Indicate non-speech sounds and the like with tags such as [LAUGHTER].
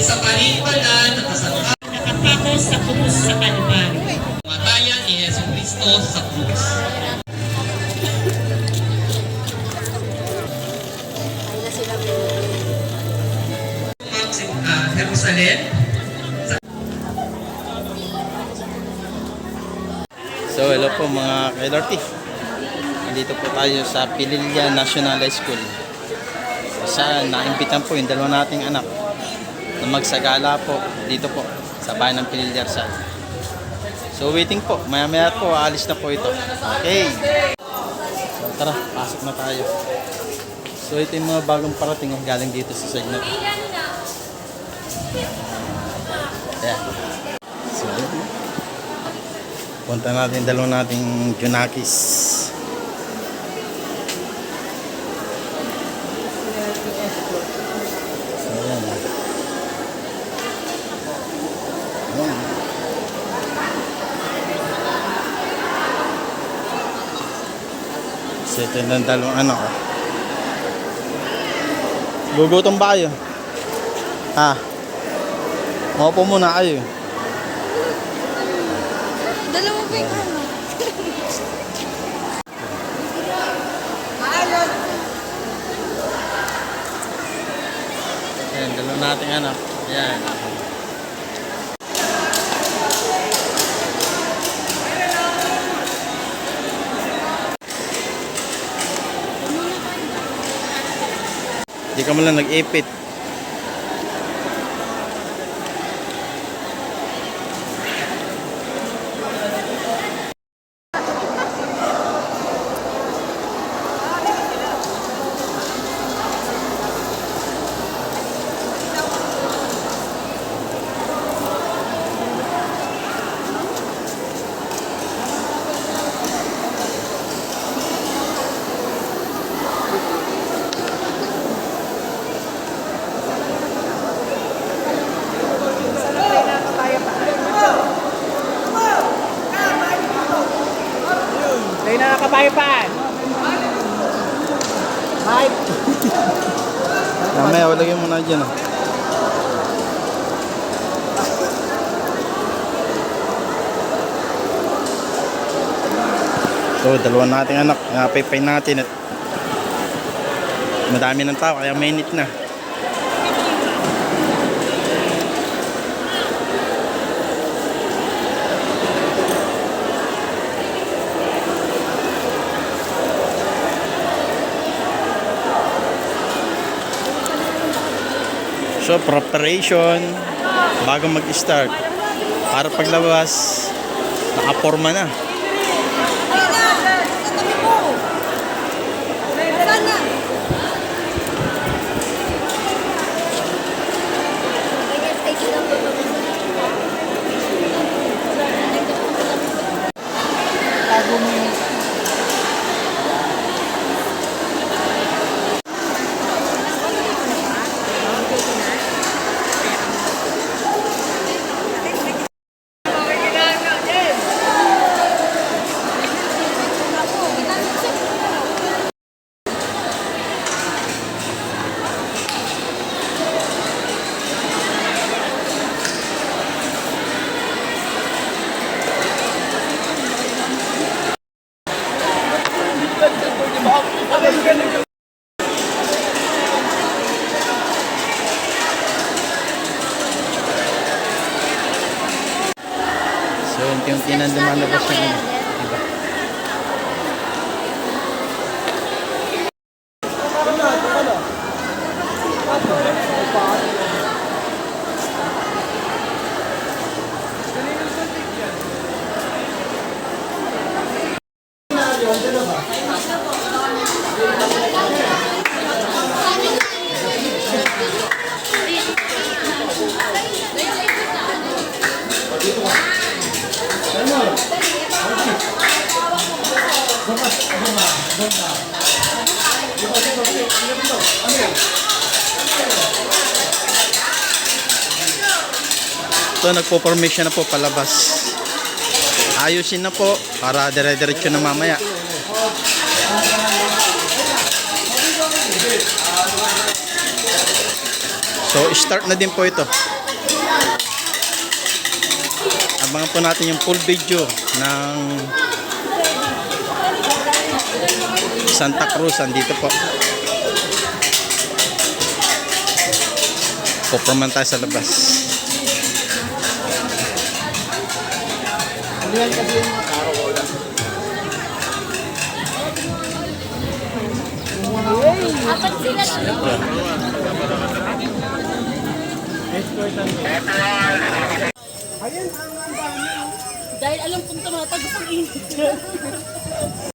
isa pa rin pala nakasangka nakapako sa krus sa Kalbaryo. matayan ni Yesu Cristo sa krus. Uh, Jerusalem, So hello po mga ka-LRT. Nandito po tayo sa Pililla National High School. Sa naimbitan po yung dalawa nating anak na magsagala po dito po sa bayan ng Pililla Rizal. So waiting po, maya maya po aalis na po ito. Okay. So tara, pasok na tayo. So ito yung mga bagong parating eh, galing dito sa Sagnet. Ayan. So, Punta natin dalawa nating Junakis. So, ayan. Ayan. Ito yung dalawang ano ko. Gugutom ba kayo? Ha? Maupo muna kayo. Dalawa pa yung ano. Ayan, dalawa nating anak. Ayan. Hindi ka mo lang nag-ipit. Na nakabaypan. Mamaya, walagyan mo na dyan. ah. So, dalawa nating anak. Napaypay natin at madami ng tao kaya mainit na. So, preparation bago mag-start. Para paglabas, nakaporma na. Sana. So, unti-unti na lumalabas yung ano. So, nagpo-formation na po palabas. Ayusin na po para dire-diretso na mamaya. So, start na din po ito. Abangan po natin yung full video ng Santa Cruz. Andito po. Puperman tayo sa labas. Apat sila. Dahil alam kong tumatagos ang init. [LAUGHS]